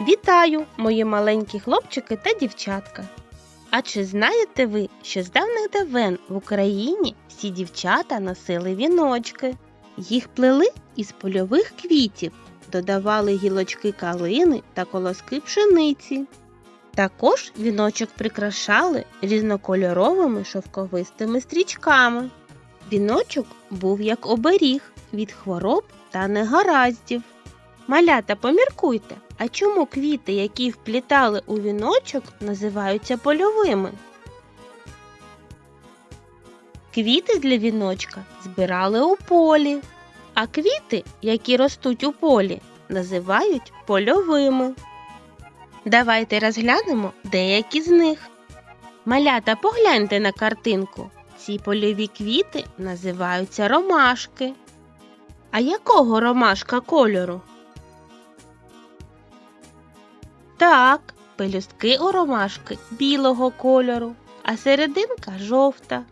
Вітаю, мої маленькі хлопчики та дівчатка. А чи знаєте ви, що з давних давен в Україні всі дівчата носили віночки? Їх плели із польових квітів, додавали гілочки калини та колоски пшениці. Також віночок прикрашали різнокольоровими шовковистими стрічками. Віночок був як оберіг від хвороб та негараздів. Малята, поміркуйте, а чому квіти, які вплітали у віночок, називаються польовими? Квіти для віночка збирали у полі, а квіти, які ростуть у полі, називають польовими. Давайте розглянемо деякі з них. Малята, погляньте на картинку. Ці польові квіти називаються ромашки. А якого ромашка кольору? Так, пелюстки у ромашки білого кольору, а серединка жовта.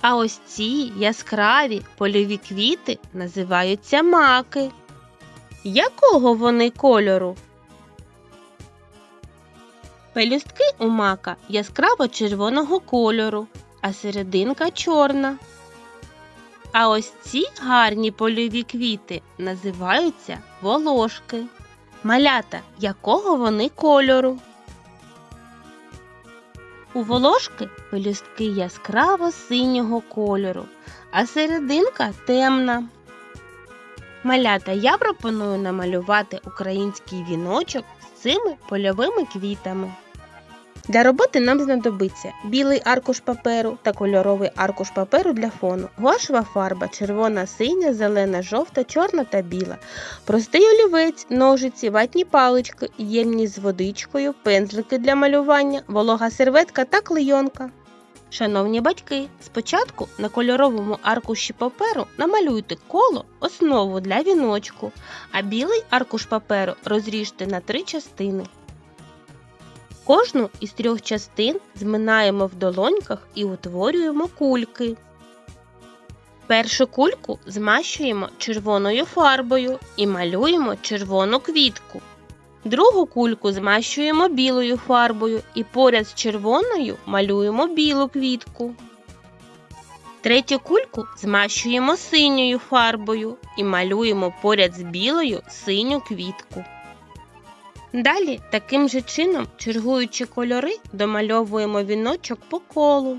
А ось ці яскраві польові квіти називаються маки. Якого вони кольору? Пелюстки у мака яскраво червоного кольору, а серединка чорна. А ось ці гарні польові квіти називаються волошки. Малята, якого вони кольору? У волошки пелюстки яскраво синього кольору, а серединка темна. Малята, я пропоную намалювати український віночок з цими польовими квітами. Для роботи нам знадобиться білий аркуш паперу та кольоровий аркуш паперу для фону, гуашева фарба, червона, синя, зелена, жовта, чорна та біла, простий олівець, ножиці, ватні палички, ємність з водичкою, пензлики для малювання, волога серветка та клейонка. Шановні батьки, спочатку на кольоровому аркуші паперу намалюйте коло основу для віночку, а білий аркуш паперу розріжте на три частини. Кожну із трьох частин зминаємо в долоньках і утворюємо кульки. Першу кульку змащуємо червоною фарбою і малюємо червону квітку. Другу кульку змащуємо білою фарбою і поряд з червоною малюємо білу квітку. Третю кульку змащуємо синьою фарбою і малюємо поряд з білою синю квітку. Далі таким же чином, чергуючи кольори, домальовуємо віночок по колу.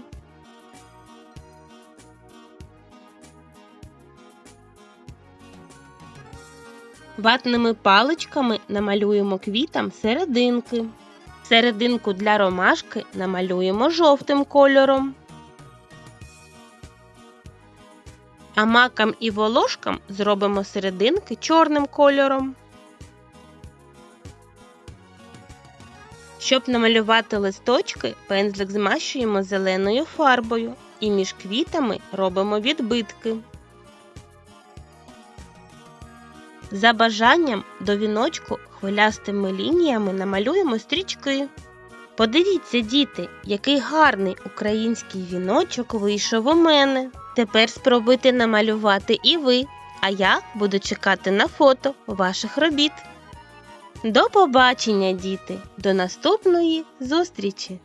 Ватними паличками намалюємо квітам серединки. Серединку для ромашки намалюємо жовтим кольором. А макам і волошкам зробимо серединки чорним кольором. Щоб намалювати листочки, пензлик змащуємо зеленою фарбою і між квітами робимо відбитки. За бажанням до віночку хвилястими лініями намалюємо стрічки. Подивіться, діти, який гарний український віночок вийшов у мене. Тепер спробуйте намалювати і ви, а я буду чекати на фото ваших робіт. До побачення, діти! До наступної зустрічі!